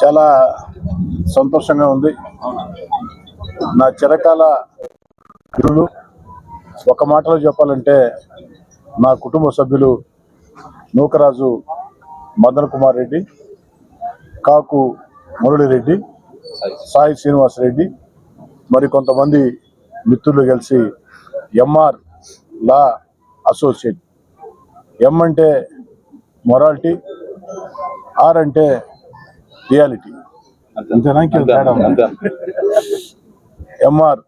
చాలా సంతోషంగా ఉంది. నా చిరకాల గురులు ఒక మాటలో చెప్పాలంటే నా కుటుంబ సభ్యులు నూకరాజు మదన్ కుమార్ రెడ్డి కాకు మురళిరెడ్డి సాయి శ్రీనివాస్ రెడ్డి మరి కొంతమంది మిత్రులు కలిసి ఎంఆర్ లా అసోసియేట్. ఎం అంటే మొరాలిటీ ఆర్ అంటే రియాలిటీ. అంతేనా? MR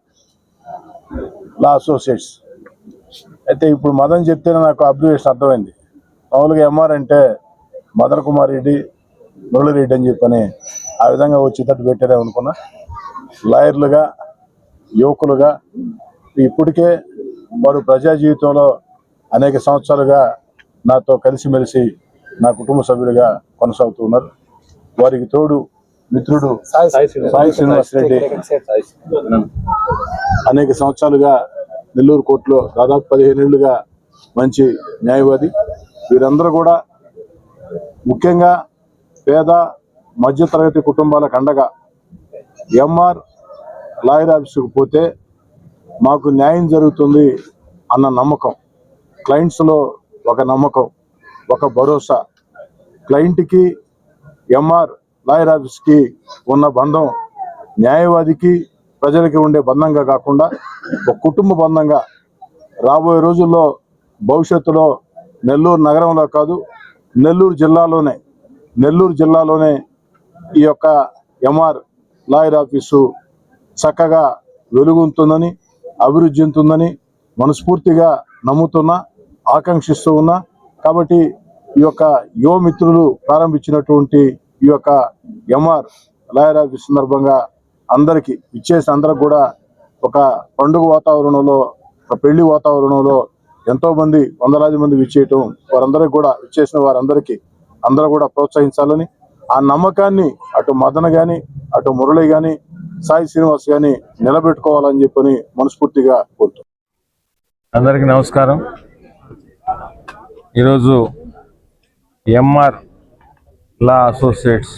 law associates. అయితే ఇప్పుడు మదన్ చెప్తేనే నాకు అబ్రివేషన్ అర్థమైంది. మామూలుగా ఎంఆర్ అంటే మదన్ కుమార్ రెడ్డి మురళిరెడ్డి అని చెప్పని ఆ విధంగా వచ్చేటట్టు పెట్టారే అనుకున్నా. లాయర్లుగా యువకులుగా ఇప్పటికే వారు ప్రజా జీవితంలో అనేక సంవత్సరాలుగా నాతో కలిసిమెలిసి నా కుటుంబ సభ్యులుగా కొనసాగుతూ ఉన్నారు. వారికి తోడు మిత్రుడు సాయి శ్రీనివాస్ రెడ్డి. అనేక సంవత్సరాలుగా నెల్లూరు కోర్టులో దాదాపు పదిహేను ఏళ్ళుగా మంచి న్యాయవాది. వీరందరూ కూడా ముఖ్యంగా పేద మధ్యతరగతి కుటుంబాలకు అండగా ఎంఆర్ లాయర్ ఆఫీసుకు పోతే మాకు న్యాయం జరుగుతుంది అన్న నమ్మకం. క్లయింట్స్లో ఒక నమ్మకం ఒక భరోసా. క్లయింట్కి ఎంఆర్ లాయర్ ఆఫీస్కి ఉన్న బంధం న్యాయవాదికి ప్రజలకి ఉండే బంధంగా కాకుండా ఒక కుటుంబ బంధంగా రాబోయే రోజుల్లో భవిష్యత్తులో నెల్లూరు నగరంలో కాదు నెల్లూరు జిల్లాలోనే నెల్లూరు జిల్లాలోనే ఈ యొక్క ఎంఆర్ లాయర్ ఆఫీసు చక్కగా వెలుగుంటుందని అభివృద్ధి చెందుతుందని మనస్ఫూర్తిగా నమ్ముతున్నా ఆకాంక్షిస్తూ ఉన్నా. కాబట్టి ఈ యొక్క యువ మిత్రులు ప్రారంభించినటువంటి ఈ యొక్క ఎంఆర్ లాయర్ ఆఫీస్ సందర్భంగా అందరికీ ఇచ్చేసి అందరికి కూడా ఒక పండుగ వాతావరణంలో ఒక పెళ్ళి వాతావరణంలో ఎంతో మంది వందలాది మంది విచ్చేయటం వారందరికీ కూడా విచ్చేసిన వారందరికీ అందరూ కూడా ప్రోత్సహించాలని ఆ నమ్మకాన్ని అటు మదన గాని అటు మురళి గాని సాయి శ్రీనివాస్ గాని నిలబెట్టుకోవాలని చెప్పని మనస్ఫూర్తిగా కోరుతున్నాను అందరికీ నమస్కారం. ఈరోజు ఎంఆర్ లా అసోసియేట్స్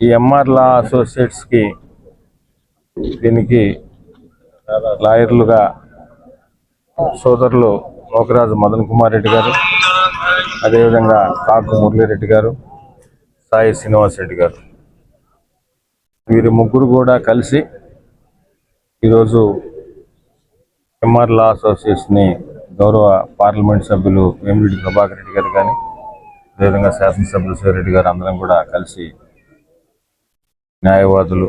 ఈ ఎంఆర్ లా అసోసియేట్స్కి దీనికి లాయర్లుగా సోదరులు నోకరాజు మదన్ కుమార్ రెడ్డి గారు అదేవిధంగా కాకు మురళీరెడ్డి గారు సాయి శ్రీనివాస్ రెడ్డి గారు. వీరి ముగ్గురు కూడా కలిసి ఈరోజు ఎంఆర్ లా అసోసియేషన్ని గౌరవ పార్లమెంట్ సభ్యులు వేమిరెడ్డి ప్రభాకర్ రెడ్డి గారు కానీ అదేవిధంగా శాసనసభ్యులు శివరెడ్డి గారు అందరం కూడా కలిసి న్యాయవాదులు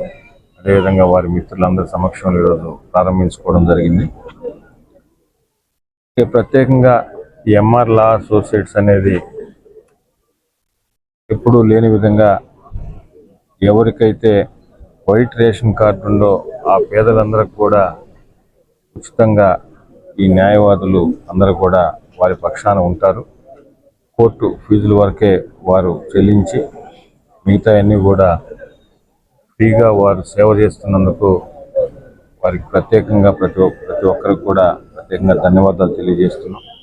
అదేవిధంగా వారి మిత్రులందరి సమక్షంలో ఈరోజు ప్రారంభించుకోవడం జరిగింది. ప్రత్యేకంగా ఈ ఎంఆర్ లా అసోసియేట్స్ అనేది ఎప్పుడూ లేని విధంగా ఎవరికైతే వైట్ రేషన్ కార్డు ఉందో ఆ పేదలందరికి కూడా ఉచితంగా ఈ న్యాయవాదులు అందరూ కూడా వారి పక్షాన ఉంటారు. కోర్టు ఫీజుల వరకే వారు చెల్లించి మిగతా అన్నీ కూడా ఫ్రీగా వారు సేవ చేస్తున్నందుకు వారికి ప్రత్యేకంగా ప్రతి ప్రతి ఒక్కరికి కూడా ప్రత్యేకంగా ధన్యవాదాలు తెలియజేస్తున్నాం.